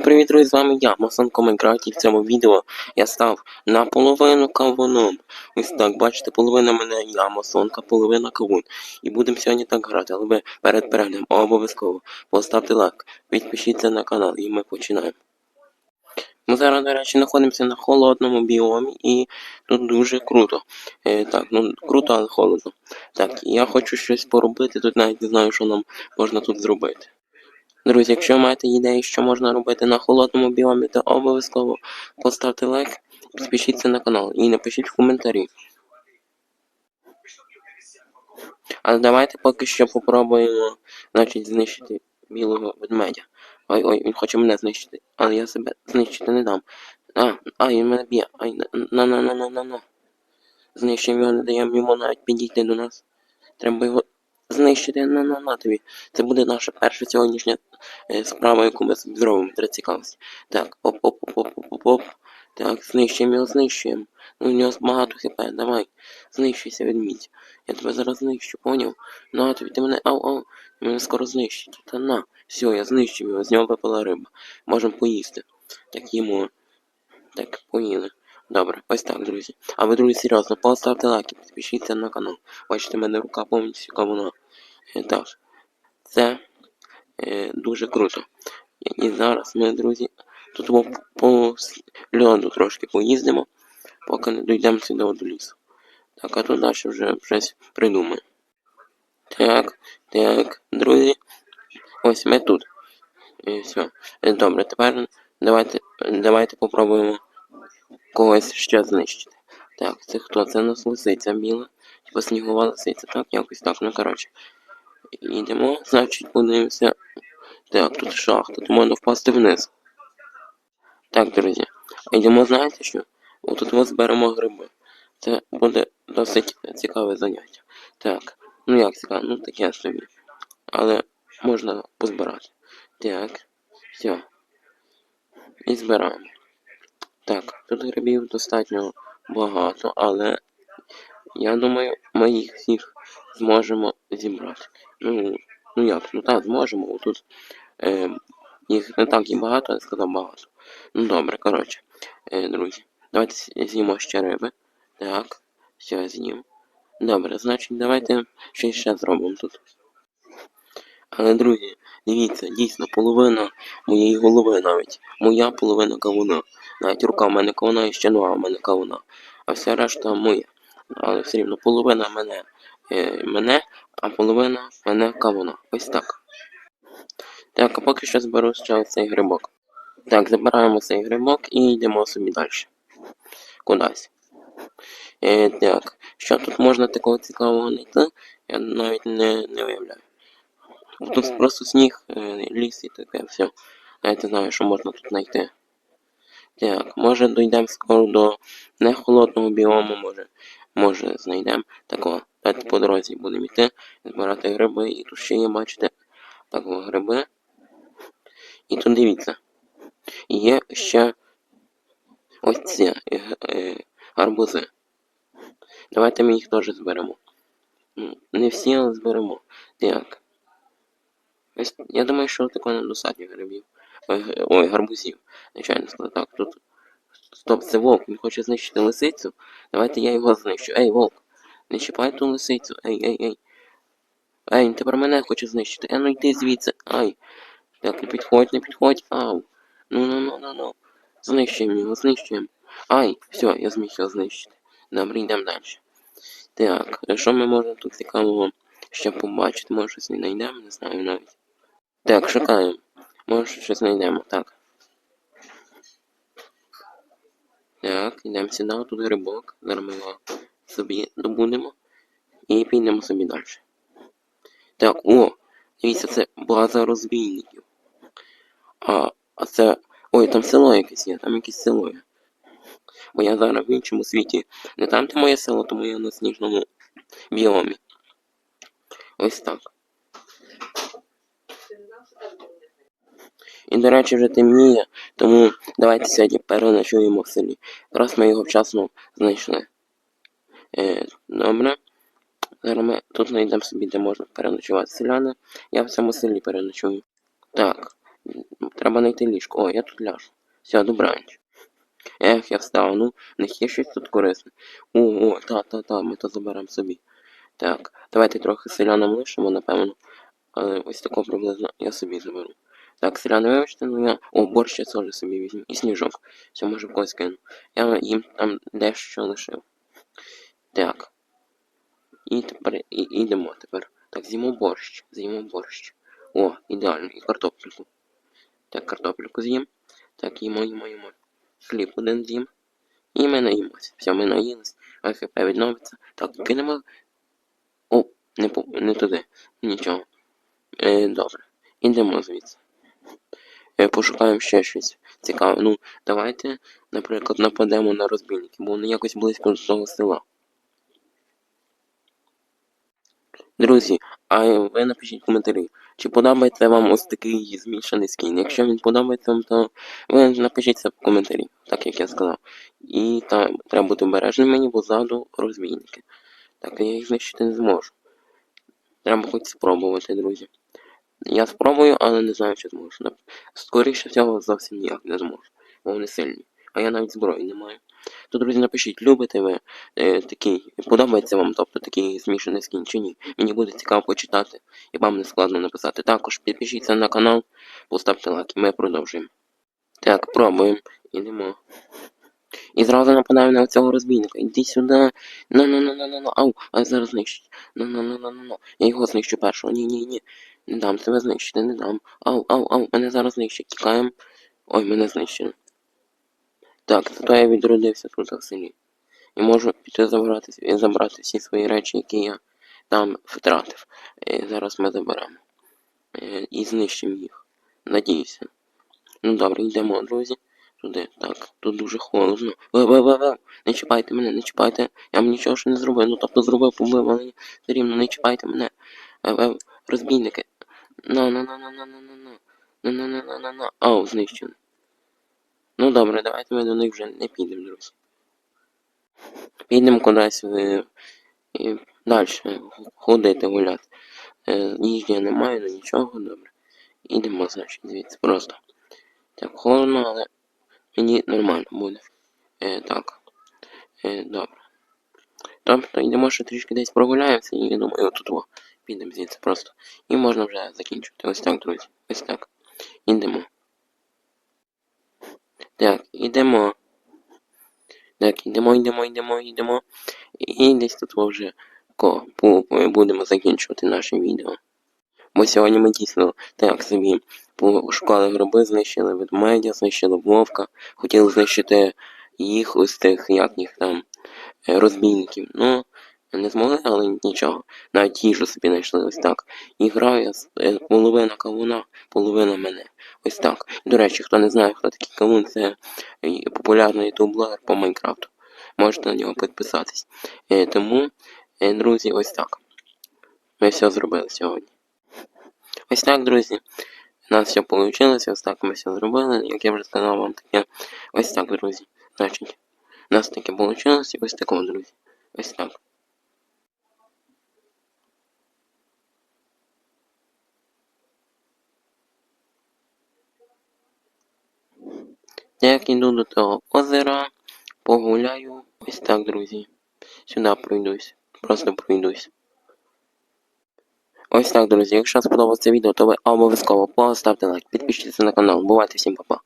Всім привіт, друзі, з вами я, Масонко Майнкрафт, і в цьому відео я став наполовину кавуном. Ось так, бачите, половина мене я, масонка, половина кавун. І будемо сьогодні так грати, але ви перед переглядом обов'язково поставте лайк, підпишіться на канал і ми починаємо. Ми зараз, до речі, знаходимося на холодному біомі і тут дуже круто. Е, так, ну круто, але холодно. Так, я хочу щось поробити, тут навіть не знаю, що нам можна тут зробити. Друзі, якщо маєте ідеї, що можна робити на холодному біомі, то обов'язково поставте лайк, підпишіться на канал і напишіть в коментарі. Але давайте поки що попробуємо значить, знищити білого ведмедя. Ой, ой, він хоче мене знищити, але я себе знищити не дам. А, а, він мене б'є. Ай, на на на на на на Знищимо його, не даємо йому навіть підійти до нас. Треба його знищити на на на. Це буде наша перша сьогоднішня е, справа, яку ми зробимо для цікавості. Так, оп оп оп оп оп оп оп Так, знищуємо його, знищуємо. Ну, у нього багато хп, давай. Знищуйся, ведмідь. Я тебе зараз знищу, поняв? На тобі, ти мене ау ау, ти мене скоро знищить. Та на. Все, я знищив його, з нього випала риба. Можемо поїсти. Так їмо. Так, поїли. Добре, ось так, друзі. А ви, друзі, серйозно, поставте лайки, підпишіться на канал. Бачите, в мене рука повністю кавуна. Е, Так, це е, дуже круто. І, зараз ми, друзі, тут по, по льоду трошки поїздимо, поки не дійдемо сюди до лісу. Так, а тут далі вже щось придумаємо. Так, так, друзі. Ось ми тут. І все. Добре, тепер давайте, давайте попробуємо когось ще знищити. Так, це хто? Це у нас лисиця біла. Типа снігова лисиця, так, якось так, ну коротше. Йдемо, значить, подивимося. Так, тут шахта, тут можна впасти вниз. Так, друзі. Йдемо, знаєте що? Отут ми зберемо гриби. Це буде досить цікаве заняття. Так, ну як цікаво, ну таке собі. Але можна позбирати. Так, все. І збираємо. Так, тут грибів достатньо багато, але я думаю, ми їх всіх зможемо зібрати. Ну, ну як, ну так, зможемо. Тут е, їх не так і багато, я сказав багато. Ну добре, коротше, е, друзі, давайте з'їмо ще риби. Так, все, з'їм. Добре, значить, давайте щось ще зробимо тут. Але, друзі, дивіться, дійсно, половина моєї голови навіть. Моя половина кавуна. Навіть рука в мене кавуна і ще нога в мене кавуна. А вся решта моя. Але все рівно половина мене, мене, а половина мене кавуна. Ось так. Так, а поки що зберу ще цей грибок. Так, забираємо цей грибок і йдемо собі далі. Кудись. Е, так, що тут можна такого цікавого знайти, я навіть не, не уявляю. Тут просто сніг, е, ліс і таке все. Навіть не знаю, що можна тут знайти. Так, може дійдемо скоро до не холодного біому, може, може знайдемо такого. Давайте по дорозі будемо йти, збирати гриби, і тут ще є, бачите, так гриби. І тут дивіться. Є ще ось ці е, е, гарбузи. Давайте ми їх теж зберемо. Не всі, але зберемо. Так. Я думаю, що такого недостатньо грибів. Ой, гарбузів. Звичайно. Так, тут. Стоп, це вовк, він хоче знищити лисицю. Давайте я його знищу. Ей, вовк, не чіпай ту лисицю. Ей, ей, ей. Ей, тепер мене хоче знищити. Е, ну йди звідси. Ай. Так, не підходь, не підходь. Ау. Ну, ну, ну, ну, ну. Знищуємо його, знищуємо. Ай, все, я зміг його знищити. Добре, йдемо далі. Так, що ми можемо тут цікавого ще побачити? Може щось не знайдемо, не знаю навіть. Так, шукаємо. Може щось знайдемо, так. Так, йдемо сюди, тут грибок. Зараз собі добудемо. І підемо собі далі. Так, о! Дивіться, це база розбійників. А, а це. Ой, там село якесь є, там якесь село є. Бо я зараз в іншому світі. Не там, де моє село, тому я на сніжному біомі. Ось так. І, до речі, вже темніє, тому давайте сьогодні переночуємо в селі. Раз ми його вчасно знайшли. Е, добре. Зараз ми тут знайдемо собі, де можна переночувати селяни. Я в цьому селі переночую. Так, Треба знайти ліжко. О, я тут ляжу. Все, добраніч. Ех, я встав, ну, них є щось тут корисне. О, о, та, та, та, ми то заберемо собі. Так, давайте трохи селянам лишимо, напевно. Але ось такого приблизно я собі заберу. Так, селяни, вибачте, ну я. О, борщ я теж собі візьму. І сніжок. Все, може в когось кину. Я їм там дещо лишив. Так. І тепер і, ідемо тепер. Так, з'їмо борщ. З'їмо борщ. О, ідеально, і картопельку. Так, картопельку з'їм. Так, їмо, їмо, їмо. Хліб один з'їм. І ми наїмося. Все, ми наїлись. АХП відновиться. Так, кинемо. О, не, по, не туди. Нічого. Е, добре. Ідемо звідси. Е, пошукаємо ще щось цікаве. Ну, давайте, наприклад, нападемо на розбійників, бо вони якось близько до того села. Друзі, а ви напишіть коментарі, чи подобається вам ось такий змішаний скін. Якщо він подобається вам, то ви напишіть це в коментарі, так як я сказав. І там треба бути обережним мені, бо ззаду розбійники. Так я їх знищити не зможу. Треба хоч спробувати, друзі. Я спробую, але не знаю, чи зможу. Скоріше всього, зовсім ніяк не зможу. Бо вони сильні. А я навіть зброї не маю. То, друзі, напишіть, любите ви е, такий, подобається вам, тобто такий змішаний скін чи ні. Мені буде цікаво почитати, і вам не складно написати. Також підпишіться на канал, поставте лайк, і ми продовжуємо. Так, пробуємо. Ідемо. І зразу нападаємо на цього розбійника. Іди сюди. Ну, ну, ну, ну, ну, ну, ау, а зараз знищить. Ну, ну, ну, ну, ну, ну. Я його знищу першого. Ні, ні, ні. Не дам тебе знищити, не дам. Ау, ау, ау, мене зараз знищать. Тікаємо. Ой, мене знищили. Так, зато я відродився тут в селі. І можу піти забрати, і забрати всі свої речі, які я там втратив. Е, зараз ми заберемо. Е, і знищимо їх. Надіюся. Ну добре, йдемо, друзі. Туди. Так, тут дуже холодно. Ви, ви, ви, ви. Не чіпайте мене, не чіпайте. Я вам нічого ж не зробив. Ну тобто зробив, побив, але все рівно не чіпайте мене. Ви, ви, розбійники. На, на, на, на, на, на, на, на. На, на, на, на, на, на. Ау, знищено. Ну добре, давайте ми до них вже не підемо, друзі. Підемо кудись в... і далі ходити гуляти. Е, їжі я ну нічого, добре. Ідемо, значить, звідси просто. Так, холодно, але мені нормально буде. Е, так. Е, добре. Тобто йдемо ще трішки десь прогуляємося і я думаю, отут о, підемо звідси просто. І можна вже закінчувати. Ось так, друзі. Ось так. Ідемо. Так, ідемо. Так, йдемо, йдемо, йдемо, йдемо. І десь тут вже по- будемо закінчувати наше відео. Бо сьогодні ми дійсно так собі пошукали гроби, знищили ведмедя, знищили вовка, хотіли знищити їх ось тих, як їх там, розбійників. Ну, не змогли, але нічого. Навіть їжу собі знайшли ось так. І граю я е, половина кавуна, половина мене. Ось так. До речі, хто не знає, хто такий кавун, це е, популярний ютуб-блогер по Майнкрафту. Можете на нього підписатись. Е, Тому, друзі, ось так. Ми все зробили сьогодні. Ось так, друзі. У нас все вийшло, ось так ми все зробили. Як я вже сказав вам таке. Ось так, друзі. Значить, у нас таке вийшло, ось такого, друзі. Ось так. Як іду до того озера, погуляю. Ось так, друзі. Сюди пройдусь. Просто пройдусь. Ось так, друзі. Якщо сподобалося відео, то ви обов'язково поставте лайк, підпишіться на канал. Бувайте всім па-па.